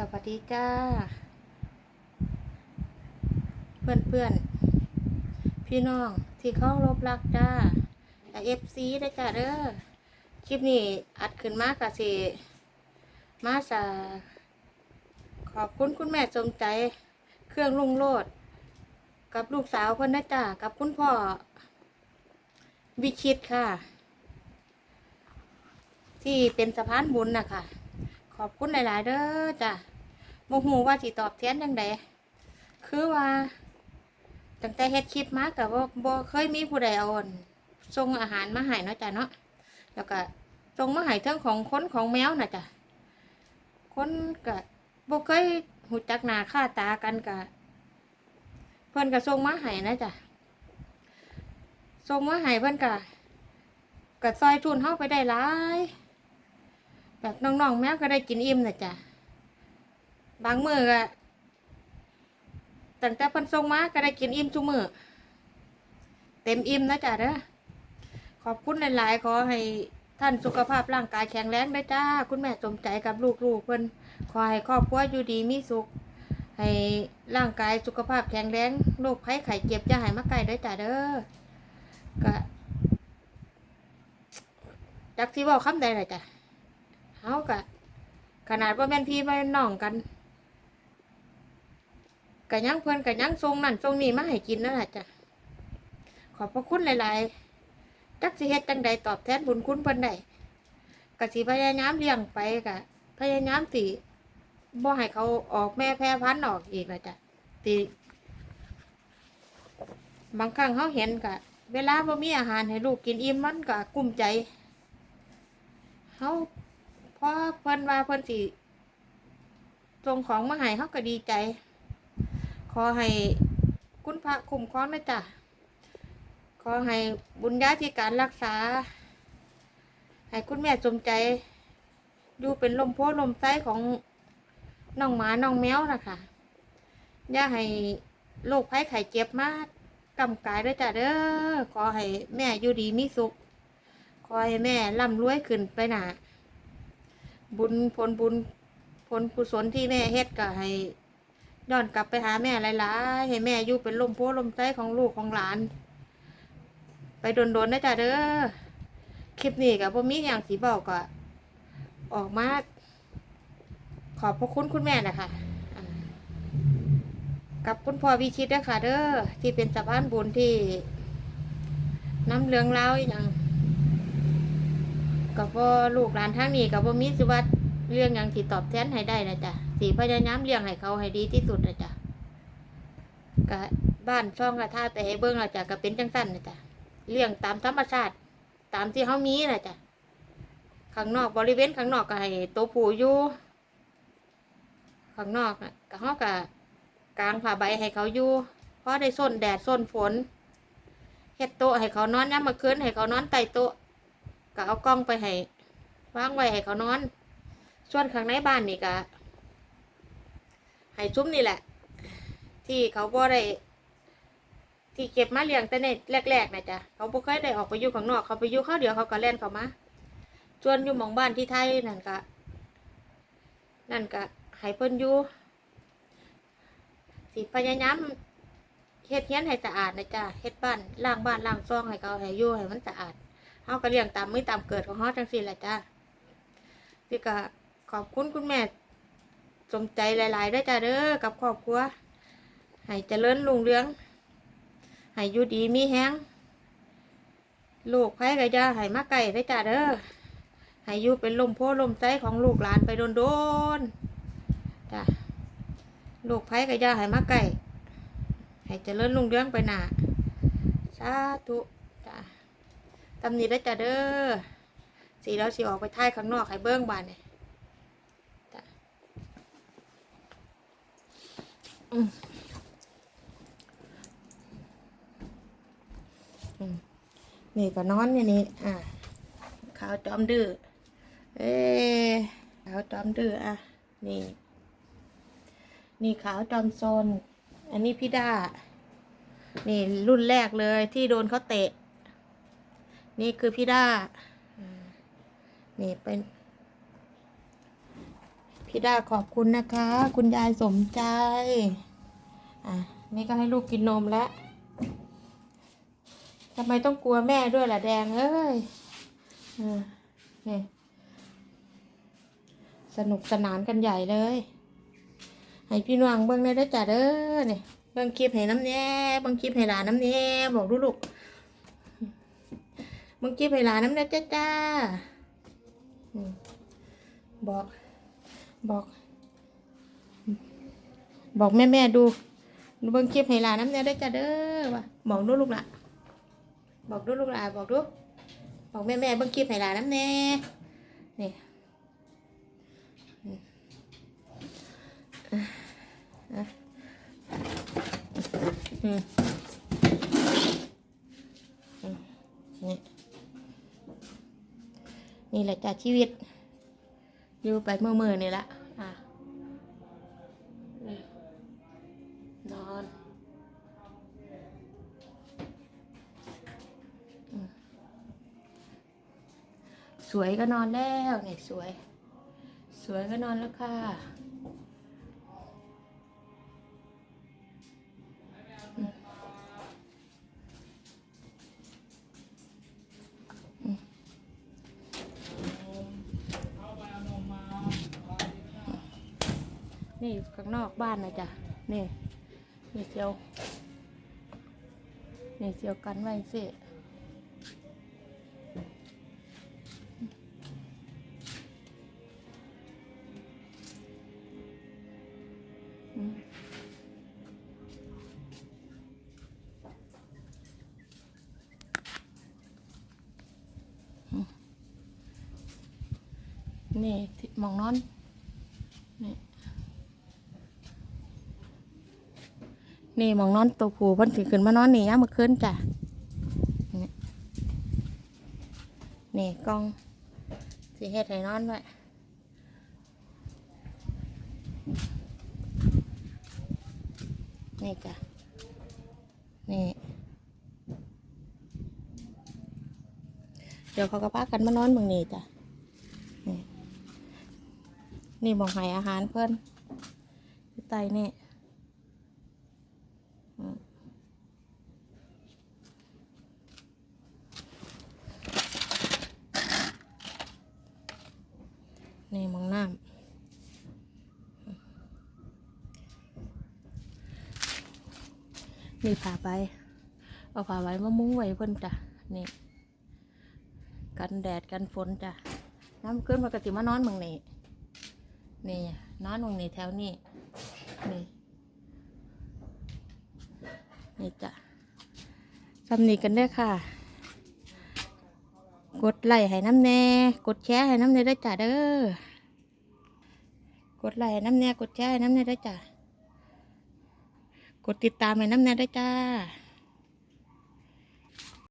สวัสดีจ้า เพื่อนเพื่อนๆพี่น้องที่เขารบรักจ้าเอฟซีได้จ้าเด้อคลิปนี้อัดขึ้นมากะสิมาสาขอบคุณคุณแม่สมใจ เครื่องลุงโลด กับลูกสาวเพื่อนนะจ้ากับคุณพ่อวิชิตค่ะ ที่เป็นสะพานบุญนะคะ ขอบคุณหลาย ๆ เด้อจ้ะโมหูว่าสิตอบแทนยังไงคือว่าตั้งแต่เฮ็ดคลิปมากับว่าบ่เคยมีผู้ใดเอาอั่นส่งอาหารมาให้เนาะจ้ะเนาะแล้วก็ส่งมาให้เทั้งของคนของแมวน่ะจ้ะคนก็บ่เคยหูจักหน้าค่าตากันกะเพิ่นก็ส่งมาให้นะจ้ะส่งมาให้เพิ่นก็ก็ซอยทุนเฮาไปได้หลาย แบบน้องๆแมวก็ได้กินอิ่มนะจ้ะบางมือก็ตั้งแต่พิ่นส่งมาก็ได้กินอิ่มทุกมือเต็มอิ่มนะจ๊ะเด้อขอบคุณหลายๆขอให้ท่านสุขภาพร่างกายแข็งแรงได้จ้า คุณแม่สมใจกับลูกๆเพิ่นขอให้ครอบครัวอยู่ดีมีสุข ให้ร่างกายสุขภาพแข็งแรงโรคภัยไข้เจ็บอย่าให้มาใกล้เด้จ้าเด้อก็จักสิเว้าคำใดล่ะจ้ะ เฮากะขนาดว่าแม่นพี่แม่นน้องกันกะยังเพิ่นกะยังทรงนั่นทรงนี่มาให้กินนั่นแหละจ้ะขอบพระคุณหลายๆจักสิเฮ็ดจังใดตอบแทนบุญคุณเพิ่นได้กะสิพยายามเลี้ยงไปกะพยายามสิบ่ให้เขาออกแม่แพร่พันธุ์ออกอีกนะจ้ะติบางครั้งเขาเห็นกะ เวลาบ่มีอาหารให้ลูกกินอิ่มมันก็กุ้มใจเฮา เพราะเพิ่นว่าเพิ่นสิส่งของมาให้เขาก็ดีใจ ขอให้คุณพระคุ้มครองนะจ๊ะขอให้บุญญาธิการรักษา ให้คุณแม่สมใจ อยู่เป็นลมโพลมไส้ของน้องหมาน้องแมวนะคะอย่าให้โรคภัยไข้เจ็บมากกำกายด้วยจ้ะเด้อขอให้แม่อยู่ดีมีสุข ขอให้แม่ร่ำรวยขึ้นไปหนา บุญผลบุญผลกุศลที่แม่เฮ็ดก็ให้ย้อนกลับไปหาแม่หลายๆให้แม่อยู่เป็นลมโพลมใจของลูกของหลาน ไปโดนๆนะจ๊ะเด้อคลิปนี้กับพ่มีอย่างสีบอกก็ออกมา ขอบพระคุณคุณแม่นะคะกับคุณพ่อวิชิตนะคะเด้อที่เป็นสะพานบุญที่น้ำเลืองเล่าอย่าง กับพ่ลูกหลานทั้งนี้กับพ่มีสิวัตเรื่องหยังที่ตอบแทนให้ได้นะจ๊ะสีพยายามเลี้ยงให้เขาให้ดีที่สุดนะจ๊ะก็บ้านช่องกระทาไปให้เบิ้งนะจ๊ะก็เป็นจังสั้นนะจ๊ะเลี้ยงตามธรรมชาติ ตามที่เขามีนะจ๊ะข้างนอกบริเวณข้างนอกก็ให้ตัวผู้อยู่ข้างนอกก็เขาก็กางผ้าใบให้เขาอยู่เพราะได้ส้นแดดส้นฝนเฮ็ดโต๊ะให้เขานอนย้ำมาคืนให้เขานอนใต้โต๊ะ ก็เอากล้องไปให้วางไว้ให้เขานอน ส่วนข้างในบ้านนี่ก็ให้ซุ้มนี่แหละ ที่เขาบ่ได้ ที่เก็บมาเลี้ยงแต่ในแรกๆนะจ๊ะเขาบ่เคยได้ออกไปอยู่ข้างนอกเขาไปอยู่เขาเดียวเขาก็เล่นเขามาส่วนอยู่หมองบ้านที่ไทยนั่นก็นั่นก็ให้เพิ่นอยู่สิพยายามเฮ็ดเฮียนให้สะอาดนะจ๊ะเฮ็ดบ้านล้างบ้านล้างซองให้เขาให้อยู่ให้มันสะอาด เฮาก็เลี้ยงตามมือตามเกิดของเฮาจังซี่แหละจ้าพี่ก็ขอบคุณคุณแม่สมใจหลายๆด้วยจ้าเด้อกับครอบครัวให้เจริญรุ่งเรืองให้อยู่ดีมีแฮงลูกไผก็จะให้มาไก่ได้จ้าเด้อให้อยู่เป็นลมโพลมใจของลูกหลานไปโดนๆจ้าลูกไผก็จะให้มาไก่ให้เจริญรุ่งเรืองไปหนาสาธุ ตำหนิได้จ้ะเด้อสีแล้วสีออกไปท้ายข้างนอกให้เบิ้งบานเนี่ยนี่ก็นอนอย่างนี้อะขาวจอมดื้อเอขาวจอมดื้ออะนี่ นี่ขาวจอมซนอันนี้พี่ด้านี่รุ่นแรกเลยที่โดนเขาเตะ นี่คือพี่ด้านี่เป็นพี่ดาขอบคุณนะคะ คุณยายสมใจ อะ นี่ก็ให้ลูกกินนมแล้วทำไมต้องกลัวแม่ด้วยล่ะแดงเอ้ยอนี่สนุกสนานกันใหญ่เลย ให้พี่น้องเบิ่งได้ด้จ้ะเด้อนี่เบิ่งคลิปให้น้ำแน่เบิ่งคลิปให้หลานน้ำแน่บอกดูลูก บิ่งคลิปให้หลาน้ำแน่จ้าจ้าบอก บอก บอกแม่แม่ดูดูเบิ่งคลิปให้ลาน้ำแน่ได้อจ้ะเด้อว่ะบอกดูลูกละบอกดูลูกละบอกดูบอกแม่แม่เบิ่งคลิปให้ลาน้ำแน่นี่อืมนี่ นี่แหละจ้ะชีวิต อยู่ไปเมื่อมือนี่แหละอะนอนสวยก็นอนแล้วนี่สวย สวยก็นอนแล้วค่ะ นี่ข้างนอกบ้านนะจ๊ะนี่นี่เซียวนี่เซียวกันไว้สินี่มองนอน นี่มองนอนตัวผูเพิ่นสิขึ้นมานอนนี่ยามมื้อคืนจ้ะนี่กล้องสิเฮ็ดให้นอนไว้นี่จ้ะนี่เดี๋ยวเขาก็พากันมานอนเมืองนี้จ้ะนี่นี่มองให้อาหารเพิ่นอยู่ใต้นี่นี่มองน้ำ นี่ผ่าไป เอาผ่าไว้มามุ้งไว้เพิ่นจ้ะ นี่ กันแดดกันฝนจ้ะ น้ำขึ้นปกติมานอนเมืองนี้นี่นอนเมืองนี้แถวนี้ นี่ นี่จ้ะสำนีกันเด้ค่ะ กดไลค์ให้น้ำแน่ กดแชร์ให้น้ำแน่ได้จ้ะเด้อ กดไลค์ให้น้ำแน่ กดแชร์ให้น้ำแน่ได้จ้ะ กดติดตามในน้ำแน่ได้จ้า